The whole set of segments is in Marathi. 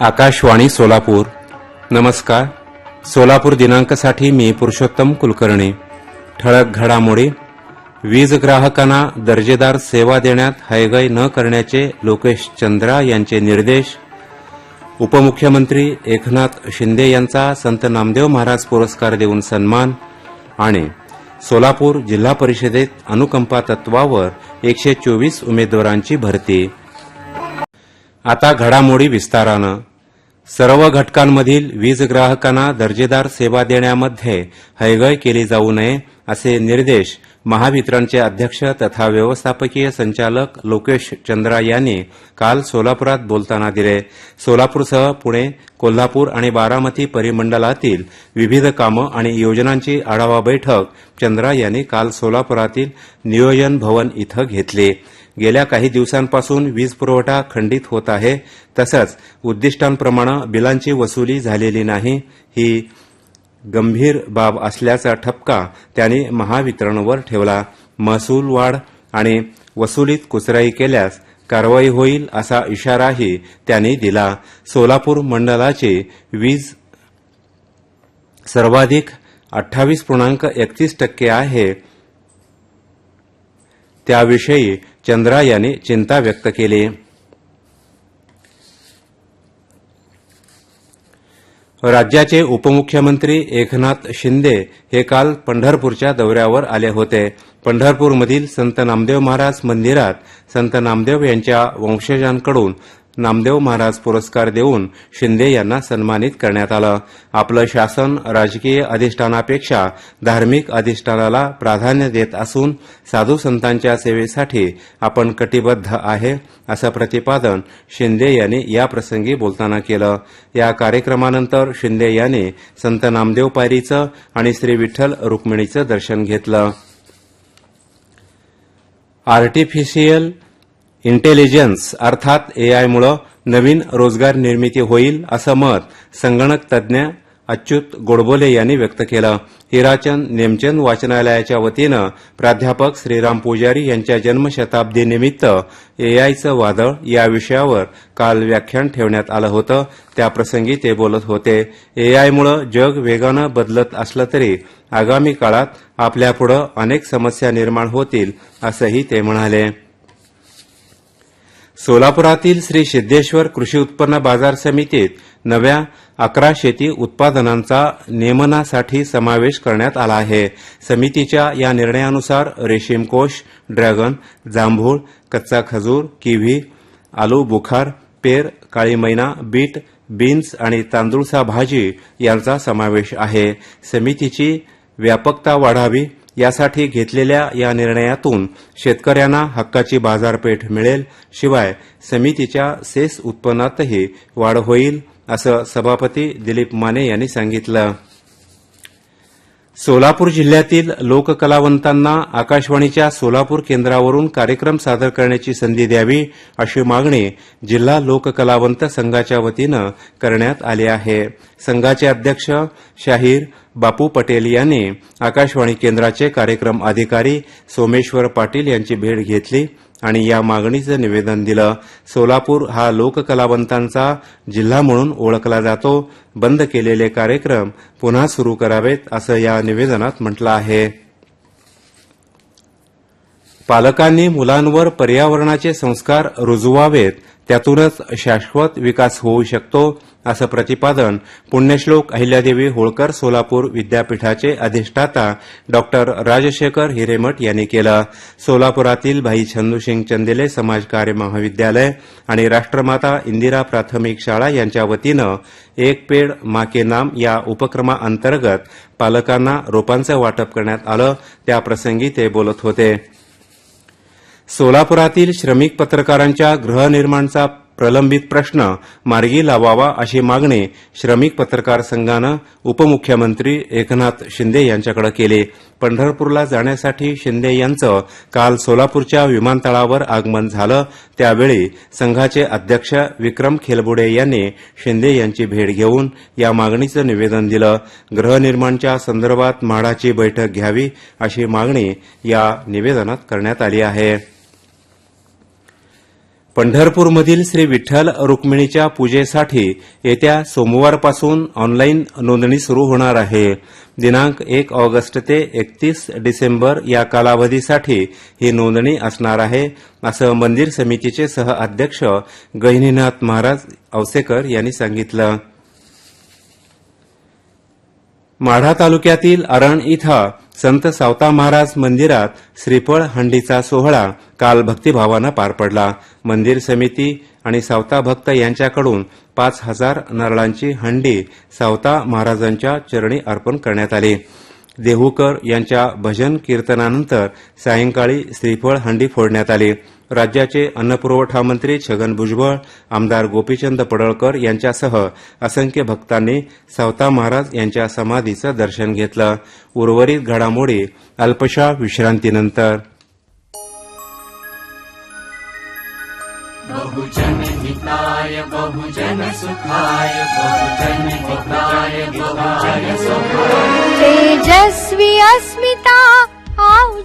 आकाशवाणी सोलापूर. नमस्कार. सोलापूर दिनांकसाठी मी पुरुषोत्तम कुलकर्णी. ठळक घडामोडी वीज ग्राहकांना दर्जेदार सेवा देण्यात हयगय न करण्याचे लोकेश चंद्रा यांचे निर्देश. उपमुख्यमंत्री एकनाथ शिंदे यांचा संत नामदेव महाराज पुरस्कार देऊन सन्मान आणि सोलापूर जिल्हा परिषदेत अनुकंपा तत्वावर एकशे चोवीस उमेदवारांची भरती. आता घडामोडी विस्तारानं. सर्व घटकांमधील वीज ग्राहकांना दर्जेदार सेवा देण्यामध्ये हयगय केली जाऊ नये असे निर्देश महावितरणचे अध्यक्ष तथा व्यवस्थापकीय संचालक लोकेश चंद्रा यांनी काल सोलापुरात बोलताना दिले. सोलापूरसह पुणे कोल्हापूर आणि बारामती परिमंडलातील विविध कामं आणि योजनांची आढावा बैठक चंद्रा यांनी काल सोलापुरातील नियोजन भवन इथं घेतली. गेल्या काही दिवसांपासून वीज पुरवठा खंडित होत आहे. तसंच उद्दिष्टांप्रमाणे बिलांची वसुली झालेली नाही. ही गंभीर बाब असल्याचा ठपका त्यांनी महावितरणवर ठेवला. महसूल वाढ आणि वसुलीत कुचराई केल्यास कारवाई होईल असा इशाराही त्यांनी दिला. सोलापूर मंडळाचे वीज सर्वाधिक अठ्ठावीस पूर्णांक एकतीस टक्के आहे. त्याविषयी चंद्रा यांनी चिंता व्यक्त केली. राज्याचे उपमुख्यमंत्री एकनाथ शिंदे हे काल पंढरपूरच्या दौऱ्यावर आले होते. पंढरपूरमधील संत नामदेव महाराज मंदिरात संत नामदेव यांच्या वंशजांकडून नामदेव महाराज पुरस्कार देऊन शिंदे यांना सन्मानित करण्यात आलं. आपलं शासन राजकीय अधिष्ठानापेक्षा धार्मिक अधिष्ठानाला प्राधान्य देत असून साधू संतांच्या सेवेसाठी आपण कटिबद्ध आहे असं प्रतिपादन शिंदे यांनी याप्रसंगी बोलताना केलं. या कार्यक्रमानंतर शिंदे यांनी संत नामदेव पायरीचं आणि श्री विठ्ठल रुक्मिणीचं दर्शन घेतलं. आर्टिफिशियल इंटेलिजन्स अर्थात एआयमुळे नवीन रोजगार निर्मिती होईल असं मत संगणक तज्ज्ञ अच्युत गोडबोले यांनी व्यक्त केलं. हिराचंद नेमचंद वाचनालयाच्या वतीनं प्राध्यापक श्रीराम पुजारी यांच्या जन्मशताब्दीनिमित्त एआयचं वादळ या विषयावर काल व्याख्यान ठेवण्यात आलं होतं. त्याप्रसंगी ते बोलत होते. एआयमुळे जग वेगानं बदलत असलं तरी आगामी काळात आपल्यापुढं अनेक समस्या निर्माण होतील असंही ते म्हणाले. सोलापुरातील श्री सिद्धेश्वर कृषी उत्पन्न बाजार समितीत नव्या अकरा शेती उत्पादनांचा नियमनासाठी समावेश करण्यात आला आहे. समितीच्या या निर्णयानुसार रेशीम कोश ड्रॅगन जांभूळ कच्चा खजूर किव्ही आलू बुखार पेर काळी मैना बीट बीन्स आणि तांदूळसा भाजी यांचा समावेश आहे. समितीची व्यापकता वाढावी यासाठी घेतलेल्या या निर्णयातून शेतकऱ्यांना हक्काची बाजारपेठ मिळेल शिवाय समितीच्या सेस उत्पन्नातही वाढ होईल असं सभापती दिलीप माने यांनी सांगितलं. सोलापूर जिल्ह्यातील लोककलावंतांना आकाशवाणीच्या सोलापूर केंद्रावरून कार्यक्रम सादर करण्याची संधी द्यावी अशी मागणी जिल्हा लोककलावंत संघाच्या वतीनं करण्यात आली आहे. संघाचे अध्यक्ष शाहीर बापू पटेल यांनी आकाशवाणी केंद्राचे कार्यक्रम अधिकारी सोमेश्वर पाटील यांची भेट घेतली. आणि या मागणीचं निवेदन दिलं. सोलापूर हा लोककलावंतांचा जिल्हा म्हणून ओळखला जातो. बंद केलेले कार्यक्रम पुन्हा सुरू करावेत असं या निवेदनात म्हटलं आहे. पालकांनी मुलांवर पर्यावरणाचे संस्कार रुजवावेत त्यातूनच शाश्वत विकास होऊ शकतो असं प्रतिपादन पुण्यश्लोक अहिल्यादेवी होळकर सोलापूर विद्यापीठाचे अधिष्ठाता डॉक्टर राजशेखर हिरेमठ यांनी केलं. सोलापुरातील भाई छंदूसिंग चंदेले समाज कार्य महाविद्यालय आणि राष्ट्रमाता इंदिरा प्राथमिक शाळा यांच्या वतीनं एक पेड माके नाम या उपक्रमाअंतर्गत पालकांना रोपांचं वाटप करण्यात आलं. त्याप्रसंगी ते बोलत होते. सोलापुरातील श्रमिक पत्रकारांच्या गृहनिर्माणचा प्रलंबित प्रश्न मार्गी लावावा अशी मागणी श्रमिक पत्रकार संघानं उपमुख्यमंत्री एकनाथ शिंदे यांच्याकडे केली. पंढरपूरला जाण्यासाठी शिंदे यांचं काल सोलापूरच्या विमानतळावर आगमन झालं. त्यावेळी संघाचे अध्यक्ष विक्रम खेलबुडे यांनी शिंदे यांची भेट घेऊन या मागणीचं निवेदन दिलं. गृहनिर्माणच्या संदर्भात म्हाडाची बैठक घ्यावी अशी मागणी या निवेदनात करण्यात आली आहे. पंढरपूरमधील श्री विठ्ठल रुक्मिणीच्या पूजेसाठी येत्या सोमवारपासून ऑनलाईन नोंदणी सुरू होणार आहे. दिनांक एक ऑगस्ट ते एकतीस डिसेंबर या कालावधीसाठी ही नोंदणी असणार आहे असं मंदिर समितीचे सह अध्यक्ष गहिनीनाथ महाराज औसेकर यांनी सांगितलं. माढा तालुक्यातील अरण इथं संत सावता महाराज मंदिरात श्रीफळ हंडीचा सोहळा काल भक्तिभावानं पार पडला. मंदिर समिती आणि सावता भक्त यांच्याकडून पाच हजार नारळांची हंडी सावता महाराजांच्या चरणी अर्पण करण्यात आली. देहूकर यांच्या भजन कीर्तनानंतर सायंकाळी श्रीफळ हंडी फोडण्यात आली. राज्याचे अन्नपुरवठा मंत्री छगन भुजबळ आमदार गोपीचंद पडळकर यांच्यासह असंख्य भक्तांनी सावता महाराज यांच्या समाधीचं दर्शन घेतलं. उर्वरित घडामोडी अल्पशा विश्रांतीनंतर. बहुजन हिताय बहुजन सुखाय बहुजन हिताय बहुजन सुखाय। तेजस्वी अस्मिता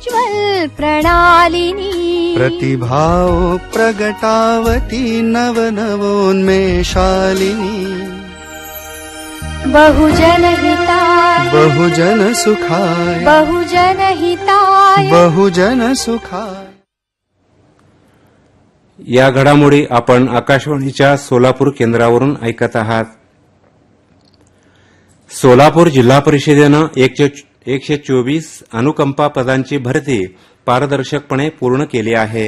उज्ज्वल प्रणालिनी। प्रतिभाओ प्रगटावती नवनवोन्मेषालिनी। बहुजन हिताय बहुजन सुखाय बहुजन हिताय बहुजन सुखाय या घडामोडी आपण आकाशवाणीच्या सोलापूर केंद्रावरून ऐकत आहात. सोलापूर जिल्हा परिषदेनं एकशे- एकशे चोवीस अनुकंपा पदांची भरती पारदर्शकपणे पूर्ण केली आहे.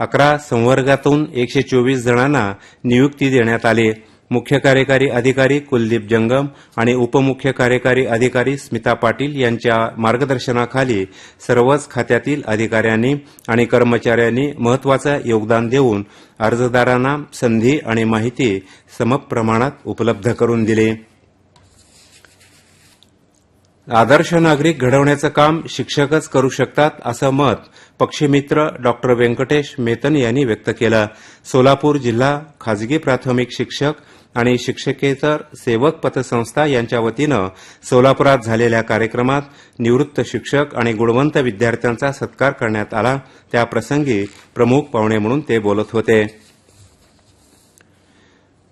अकरा संवर्गातून एकशे चोवीस जणांना नियुक्ती देण्यात आली. मुख्य कार्यकारी अधिकारी कुलदीप जंगम आणि उपमुख्य कार्यकारी अधिकारी स्मिता पाटील यांच्या मार्गदर्शनाखाली सर्वच खात्यातील अधिकाऱ्यांनी आणि कर्मचाऱ्यांनी महत्वाचं योगदान देऊन अर्जदारांना संधी आणि माहिती समप्रमाणात उपलब्ध करून दिली. आदर्श नागरिक घडवण्याचं काम शिक्षकच करू शकतात असं मत पक्षीमित्र डॉक्टर व्यंकटेश मेतन यांनी व्यक्त केलं. सोलापूर जिल्हा खाजगी प्राथमिक शिक्षक आणि शिक्षकेतर सेवक पतसंस्था यांच्या वतीनं सोलापुरात झालेल्या कार्यक्रमात निवृत्त शिक्षक आणि गुणवंत विद्यार्थ्यांचा सत्कार करण्यात आला. त्याप्रसंगी प्रमुख पाहुणे म्हणून ते बोलत होते.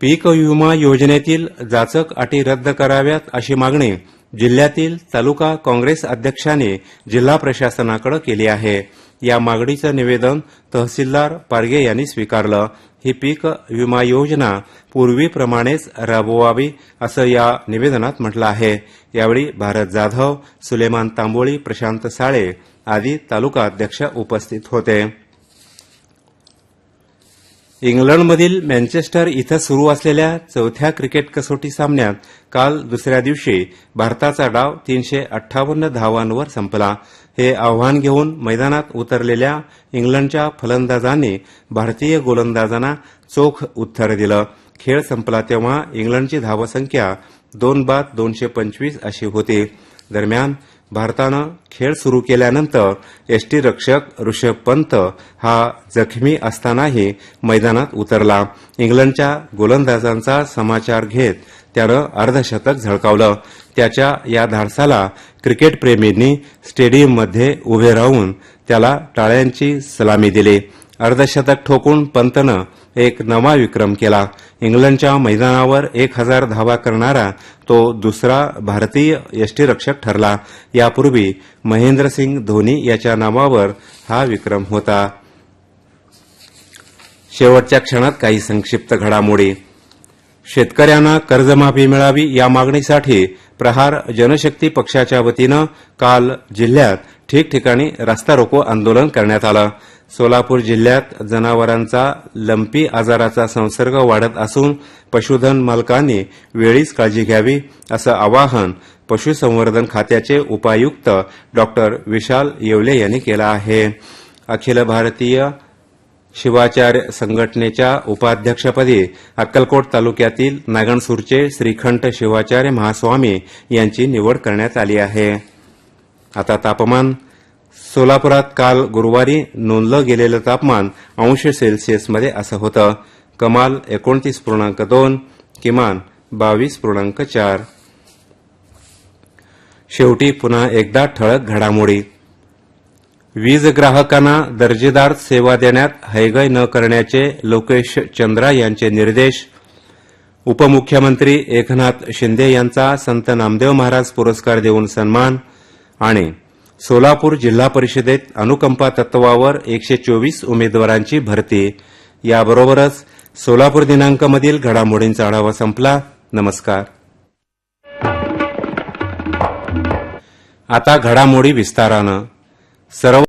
पीक विमा योजनेतील जाचक अटी रद्द कराव्यात अशी मागणी जिल्ह्यातील तालुका काँग्रेस अध्यक्षाने जिल्हा प्रशासनाकडे केली आहे. या मागणीचं निवेदन तहसीलदार पारगे यांनी स्वीकारलं. ही पीक विमा योजना पूर्वीप्रमाणेच राबवावी असं या निवेदनात म्हटलं आहे. यावेळी भारत जाधव सुलेमान तांबोळी प्रशांत साळे आदी तालुका अध्यक्ष उपस्थित होते. इंग्लंडमधील मँचेस्टर इथं सुरू असलेल्या चौथ्या क्रिकेट कसोटी सामन्यात काल दुसऱ्या दिवशी भारताचा डाव तीनशे अठ्ठावन्न धावांवर संपला. हे आव्हान घेऊन मैदानात उतरलेल्या इंग्लंडच्या फलंदाजांनी भारतीय गोलंदाजांना चोख उत्तर दिलं. खेळ संपला तेव्हा इंग्लंडची धावसंख्या दोन बाद दोनशे पंचवीस अशी होती. दरम्यान भारतानं खेळ सुरू केल्यानंतर यष्टीरक्षक ऋषभ पंत हा जखमी असतानाही मैदानात उतरला. इंग्लंडच्या गोलंदाजांचा समाचार घेत त्यानं अर्धशतक झळकावलं. त्याच्या या धाडसाला क्रिकेटप्रेमींनी स्टेडियममध्ये उभे राहून त्याला टाळ्यांची सलामी दिली. अर्धशतक ठोकून पंतनं एक नवा विक्रम केला. इंग्लंडच्या मैदानावर एक हजार धावा करणारा तो दुसरा भारतीय यष्टीरक्षक ठरला. यापूर्वी महेंद्रसिंग धोनी याच्या नावावर हा विक्रम होता. शेवटच्या क्षणात काही संक्षिप्त घडामोडी. शेतकऱ्यांना कर्जमाफी मिळावी या मागणीसाठी प्रहार जनशक्ती पक्षाच्या वतीनं काल जिल्ह्यात ठिकठिकाणी रस्ता रोको आंदोलन करण्यात आलं. सोलापूर जिल्ह्यात जनावरांचा लंपी आजाराचा संसर्ग वाढत असून पशुधन मालकांनी वेळीच काळजी घ्यावी असं आवाहन पशुसंवर्धन खात्याचे उपायुक्त डॉक्टर विशाल येवले यांनी केलं आहे. अखिल भारतीय शिवाचार्य संघटनेच्या उपाध्यक्षपदी अक्कलकोट तालुक्यातील नागणसूरचे श्रीखंड शिवाचार्य महास्वामी यांची निवड करण्यात आली आहे. आता तापमान सोलापुरात काल गुरुवारी नोंदलं गेलेलं तापमान अंश सेल्सिअसमध्ये असं होतं. कमाल एकोणतीस पूर्णांक दोन किमान बावीस पूर्णांक चार. शेवटी पुन्हा एकदा ठळक घडामोडी. वीज ग्राहकांना दर्जेदार सेवा देण्यात हैगय न करण्याचे लोकेश चंद्रा यांचे निर्देश. उपमुख्यमंत्री एकनाथ शिंदे यांचा संत नामदेव महाराज पुरस्कार देऊन सन्मान आणि सोलापूर जिल्हा परिषदेत अनुकंपा तत्वावर एकशे चोवीस उमेदवारांची भरती. याबरोबरच सोलापूर दिनांकमधील घडामोडींचा आढावा संपला. नमस्कार. आता घडामोडी विस्तारानं. सर्व